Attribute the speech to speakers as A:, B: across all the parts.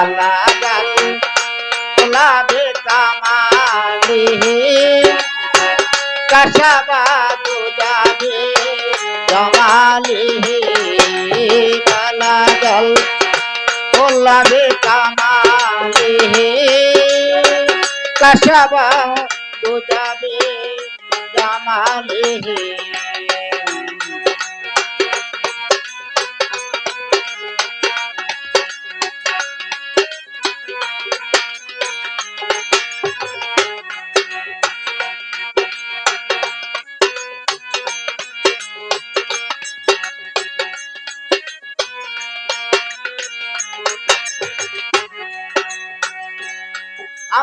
A: কালা গাল গোলাপে কামালি কাশাবাদু যাবে জমালি কালা গাল গোলাপে কামালি কাশাবাদু যাবে জামালি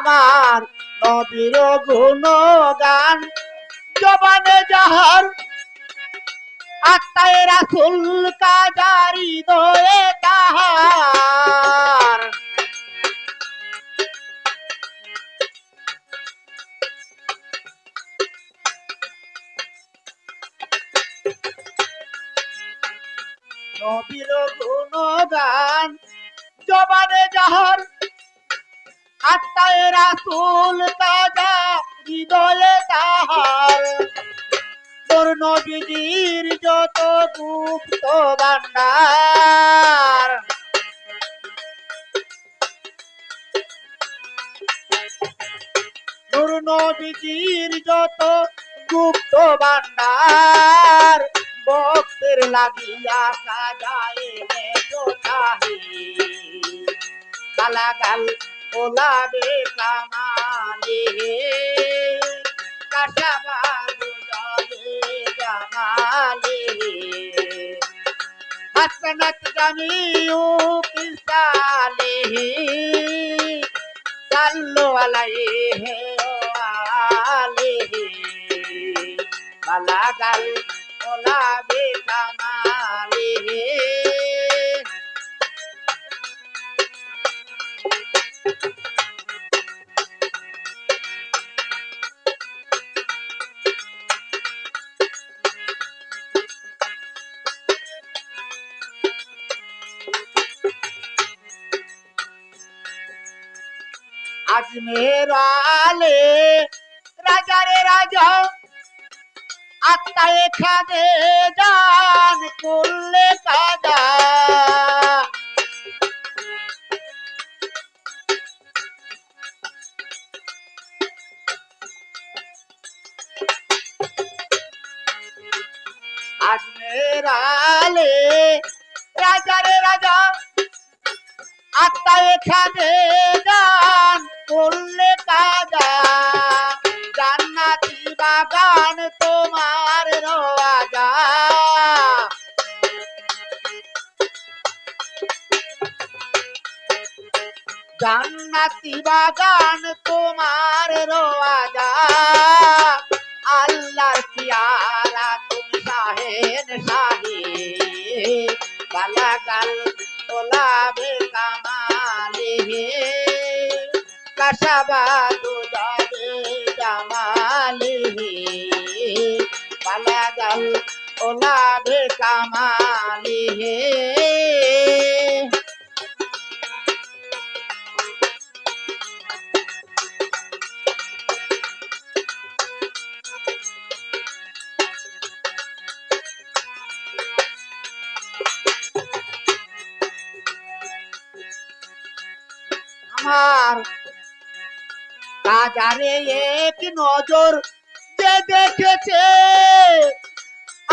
A: আমার নবীর গুণ গান জবানে যাহার আত্মায় রাসুল কাজারি দয়ে তাহার। নবীর গুণ গান জবানে যাহার আত্মায় রাসুল তাজা হৃদয়ে তাহার। তোর নবীজির যত গুপ্ত ভান্ডার তোর নবীজির যত গুপ্ত ভান্ডার ভক্তের লাগিয়া সাজায় চাহি গালাগাল ওলাবে কামালে কাশাবাদু যাবে জামালে হাসনাত জামিউ কিসালে সাল্লু আলাইহি আলিহি গালাগাল ওলাবে আজমের আলে রাজারে রাজা আত্মায় খাদে জান করলে কাজা আজমের আলে রাজারে রাজা আত্মায় খাদে জান করলে কাজা জান্নাতি বাগান তোমার রাজা জান্নাতি বাগান তোমার রাজা আল্লাহর পিয়ারা তুমি শাহেন শাহী। গালাগাল তোলাবে কামালে কাশাবাদু যাবে জামালে। গালাগাল তোলাবে কামালে আমার বাজারে এক নজর যে দেখেছে,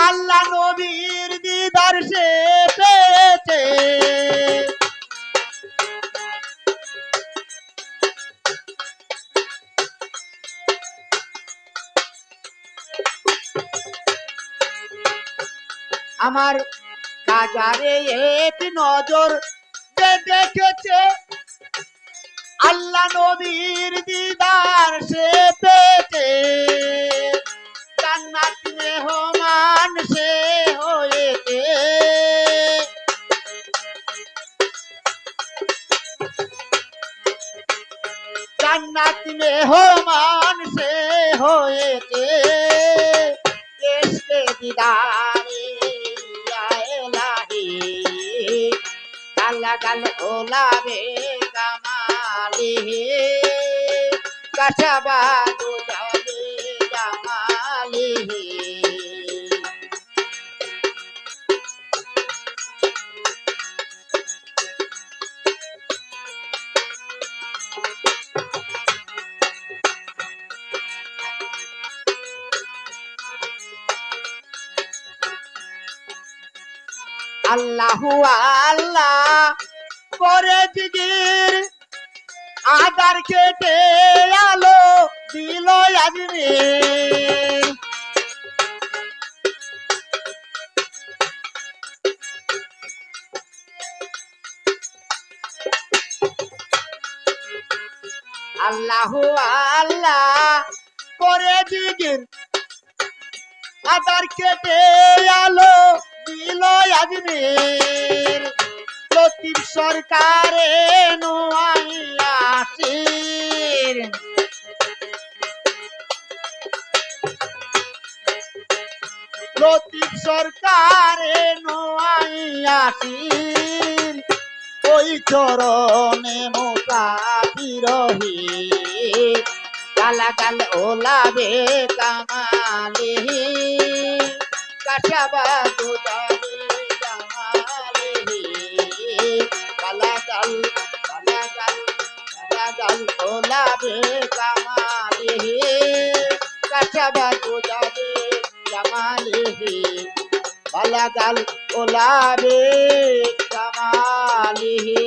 A: আল্লাহ নবীর দিদার সে পেয়েছে। আমার বাজারে এক নজর যে দেখেছে আল্লাহ নবীর দিদার সে পেতে জান্নাত মেহমান সে হয়েছে। জান্নাত মেহমান সে হয়েছে। দেশকে দিদারে গালা গাল ওলাবে জামালিহি কাশাবাদু যাবে জামালিহি আল্লাহু আল্লাহ করে জিগির আদার কেটে আলো দিল আজমি আল্লাহু আল্লাহ করে জিগির আদার কেটে আলো দিল আজমির লতিফ সরকারে নোয়াইয়াসির লতিফ ওই চরণে মোকাবিরহি গালাগাল ওলাবে কামালিহি কাশাবাদু যাবে ওলাবে কামালিহি কাশাবাদু যাবে জামালিহি গালাগাল ওলাবে কামালিহি